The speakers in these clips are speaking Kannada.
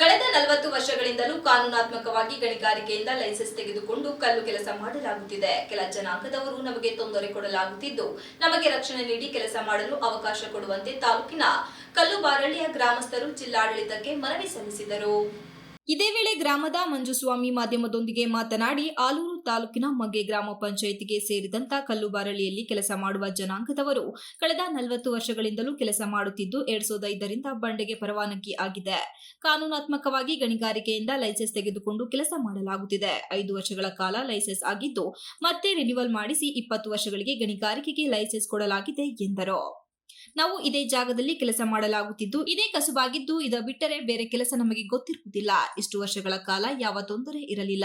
ಕಳೆದ ನಲವತ್ತು ವರ್ಷಗಳಿಂದಲೂ ಕಾನೂನಾತ್ಮಕವಾಗಿ ಗಣಿಗಾರಿಕೆಯಿಂದ ಲೈಸೆನ್ಸ್ ತೆಗೆದುಕೊಂಡು ಕಲ್ಲು ಕೆಲಸ ಮಾಡಲಾಗುತ್ತಿದೆ. ಕೆಲ ಜನಾಂಗದವರು ನಮಗೆ ತೊಂದರೆ ಕೊಡಲಾಗುತ್ತಿದ್ದು, ನಮಗೆ ರಕ್ಷಣೆ ನೀಡಿ ಕೆಲಸ ಮಾಡಲು ಅವಕಾಶ ಕೊಡುವಂತೆ ತಾಲೂಕಿನ ಕಲ್ಲು ಬಾರಳ್ಳಿಯ ಗ್ರಾಮಸ್ಥರು ಜಿಲ್ಲಾಡಳಿತಕ್ಕೆ ಮನವಿ ಸಲ್ಲಿಸಿದರು. ಇದೇ ವೇಳೆ ಗ್ರಾಮದ ಮಂಜುಸ್ವಾಮಿ ಮಾಧ್ಯಮದೊಂದಿಗೆ ಮಾತನಾಡಿ, ಆಲೂರು ತಾಲೂಕಿನ ಮಗ್ಗೆ ಗ್ರಾಮ ಪಂಚಾಯಿತಿಗೆ ಸೇರಿದಂತ ಕಲ್ಲುಬಾರಳಿಯಲ್ಲಿ ಕೆಲಸ ಮಾಡುವ ಜನಾಂಗದವರು ಕಳೆದ ನಲವತ್ತು ವರ್ಷಗಳಿಂದಲೂ ಕೆಲಸ ಮಾಡುತ್ತಿದ್ದು ಎರಡ್ ಸಾವಿರದ ಐದರಿಂದ ಬಂಡೆಗೆ ಪರವಾನಗಿ ಆಗಿದೆ. ಕಾನೂನಾತ್ಮಕವಾಗಿ ಗಣಿಗಾರಿಕೆಯಿಂದ ಲೈಸೆನ್ಸ್ ತೆಗೆದುಕೊಂಡು ಕೆಲಸ ಮಾಡಲಾಗುತ್ತಿದೆ. ಐದು ವರ್ಷಗಳ ಕಾಲ ಲೈಸೆನ್ಸ್ ಆಗಿದ್ದು ಮತ್ತೆ ರಿನ್ಯೂವಲ್ ಮಾಡಿಸಿ ಇಪ್ಪತ್ತು ವರ್ಷಗಳಿಗೆ ಗಣಿಗಾರಿಕೆಗೆ ಲೈಸೆನ್ಸ್ ಕೊಡಲಾಗಿದೆ ಎಂದರು. ನಾವು ಇದೇ ಜಾಗದಲ್ಲಿ ಕೆಲಸ ಮಾಡಲಾಗುತ್ತಿದ್ದು, ಇದೇ ಕಸುಬಾಗಿದ್ದು ಇದ ಬಿಟ್ಟರೆ ಬೇರೆ ಕೆಲಸ ನಮಗೆ ಗೊತ್ತಿರುವುದಿಲ್ಲ. ಇಷ್ಟು ವರ್ಷಗಳ ಕಾಲ ಯಾವ ತೊಂದರೆ ಇರಲಿಲ್ಲ.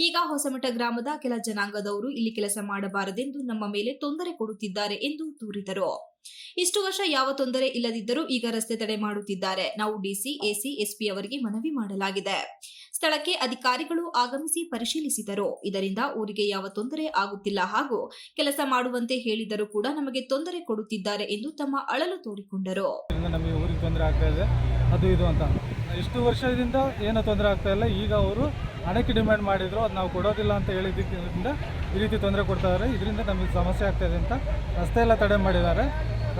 ಈಗ ಹೊಸಮಠ ಗ್ರಾಮದ ಕೆಲ ಜನಾಂಗದವರು ಇಲ್ಲಿ ಕೆಲಸ ಮಾಡಬಾರದೆಂದು ನಮ್ಮ ಮೇಲೆ ತೊಂದರೆ ಕೊಡುತ್ತಿದ್ದಾರೆ ಎಂದು ದೂರಿದರು. ಇಷ್ಟು ವರ್ಷ ಯಾವ ತೊಂದರೆ ಇಲ್ಲದಿದ್ದರೂ ಈಗ ರಸ್ತೆ ತಡೆ ಮಾಡುತ್ತಿದ್ದಾರೆ. ನಾವು ಡಿಸಿ ಎಸಿ ಎಸ್ಪಿ ಅವರಿಗೆ ಮನವಿ ಮಾಡಲಾಗಿದೆ. ಸ್ಥಳಕ್ಕೆ ಅಧಿಕಾರಿಗಳು ಆಗಮಿಸಿ ಪರಿಶೀಲಿಸಿದರು. ಇದರಿಂದ ಊರಿಗೆ ಯಾವ ತೊಂದರೆ ಆಗುತ್ತಿಲ್ಲ ಹಾಗೂ ಕೆಲಸ ಮಾಡುವಂತೆ ಹೇಳಿದರೂ ಕೂಡ ನಮಗೆ ತೊಂದರೆ ಕೊಡುತ್ತಿದ್ದಾರೆ ಎಂದು ತಮ್ಮ ಅಳಲು ತೋಡಿಕೊಂಡರು. ನಮಗೆ ಊರಿಗೆ ತೊಂದರೆ ಆಗ್ತಾ ಇದೆ ಅಂತ. ಇಷ್ಟು ವರ್ಷದಿಂದ ಏನೂ ತೊಂದರೆ ಆಗ್ತಾ ಇಲ್ಲ. ಈಗ ಅವರು ಹಣಕ್ಕೆ ಡಿಮ್ಯಾಂಡ್ ಮಾಡಿದ್ರು, ಅದು ನಾವು ಕೊಡೋದಿಲ್ಲ ಅಂತ ಹೇಳಿದ್ದಕ್ಕಿಂತ ಈ ರೀತಿ ತೊಂದರೆ ಕೊಡ್ತಾ ಇದ್ದಾರೆ ಇದರಿಂದ ನಮಗೆ ಸಮಸ್ಯೆ ಆಗ್ತಾ ಇದೆ ಅಂತ ರಸ್ತೆ ಎಲ್ಲ ತಡೆ ಮಾಡಿದ್ದಾರೆ.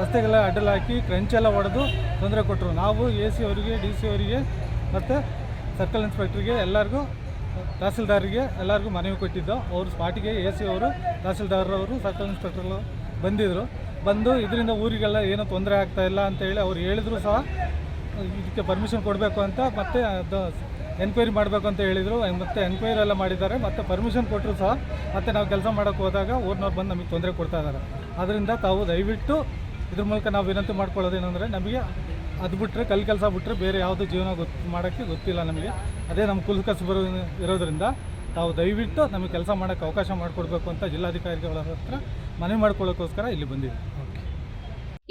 ರಸ್ತೆಗೆಲ್ಲ ಅಡ್ಡಲಾಗಿ ಹಾಕಿ ಕ್ರಂಚ್ ಎಲ್ಲ ಹೊಡೆದು ತೊಂದರೆ ಕೊಟ್ಟರು ನಾವು ಎ ಸಿ ಅವರಿಗೆ ಡಿ ಸಿ ಅವರಿಗೆ ಮತ್ತು ಸರ್ಕಲ್ ಇನ್ಸ್ಪೆಕ್ಟ್ರಿಗೆ ಎಲ್ಲರಿಗೂ ತಹಸೀಲ್ದಾರಿಗೆ ಎಲ್ಲರಿಗೂ ಮನವಿ ಕೊಟ್ಟಿದ್ದು. ಅವರು ಸ್ಪಾಟಿಗೆ ಎ ಸಿ ಅವರು, ತಹಸೀಲ್ದಾರರವರು ಸರ್ಕಲ್ ಇನ್ಸ್ಪೆಕ್ಟರ್ಗಳು ಬಂದಿದ್ದರು ಬಂದು ಇದರಿಂದ ಊರಿಗೆಲ್ಲ ಏನೂ ತೊಂದರೆ ಆಗ್ತಾ ಇಲ್ಲ ಅಂತ ಹೇಳಿ ಅವ್ರು ಹೇಳಿದ್ರು ಸಹ. ಇದಕ್ಕೆ ಪರ್ಮಿಷನ್ ಕೊಡಬೇಕು ಅಂತ ಮತ್ತೆ ಅದು ಎನ್ಕ್ವೈರಿ ಮಾಡಬೇಕು ಅಂತ ಹೇಳಿದರು. ಮತ್ತೆ ಎನ್ಕ್ವೈರಿ ಎಲ್ಲ ಮಾಡಿದ್ದಾರೆ. ಮತ್ತೆ ಪರ್ಮಿಷನ್ ಕೊಟ್ಟರು ಸಹ ಮತ್ತೆ ನಾವು ಕೆಲಸ ಮಾಡೋಕ್ಕೆ ಹೋದಾಗ ಊರಿನವ್ರು ಬಂದು ನಮಗೆ ತೊಂದರೆ ಕೊಡ್ತಾ ಇದ್ದಾರೆ. ಅದರಿಂದ ತಾವು ದಯವಿಟ್ಟು ಇದ್ರ ಮೂಲಕ ನಾವು ವಿನಂತಿ ಮಾಡ್ಕೊಳ್ಳೋದೇನೆಂದರೆ ನಮಗೆ ಅದು ಬಿಟ್ಟರೆ ಕಲ್ ಕೆಲಸ ಬಿಟ್ಟರೆ ಬೇರೆ ಯಾವುದು ಜೀವನ ಗೊತ್ತು ಮಾಡೋಕ್ಕೆ ಗೊತ್ತಿಲ್ಲ ನಮಗೆ. ಅದೇ ನಮ್ಮ ಕುಲ್ ಕಸುಬರು ಇರೋದ್ರಿಂದ ತಾವು ದಯವಿಟ್ಟು ನಮಗೆ ಕೆಲಸ ಮಾಡೋಕ್ಕೆ ಅವಕಾಶ ಮಾಡಿಕೊಡ್ಬೇಕು ಅಂತ ಜಿಲ್ಲಾಧಿಕಾರಿಗಳ ಹತ್ರ ಮನವಿ ಮಾಡ್ಕೊಳ್ಳೋಕ್ಕೋಸ್ಕರ ಇಲ್ಲಿ ಬಂದಿದ್ದೀವಿ.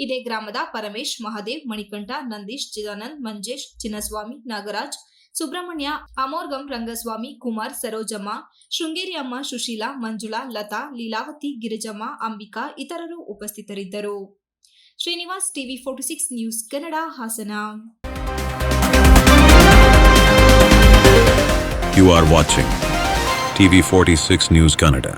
ಇದೇ ಗ್ರಾಮದ ಪರಮೇಶ್, ಮಹಾದೇವ್, ಮಣಿಕಂಠ, ನಂದೀಶ್, ಚಿದಾನಂದ್, ಮಂಜೇಶ್, ಚಿನ್ನಸ್ವಾಮಿ, ನಾಗರಾಜ್, ಸುಬ್ರಹ್ಮಣ್ಯ, ಅಮೋರ್ಗಂ, ರಂಗಸ್ವಾಮಿ, ಕುಮಾರ್, ಸರೋಜಮ್ಮ, ಶೃಂಗೇರಿ ಅಮ್ಮ, ಸುಶೀಲಾ, ಮಂಜುಳಾ, ಲತಾ, ಲೀಲಾವತಿ, ಗಿರಿಜಮ್ಮ, ಅಂಬಿಕಾ ಇತರರು ಉಪಸ್ಥಿತರಿದ್ದರು Srinivas TV forty six news Kannada Hassan You are watching TV46 News Kannada.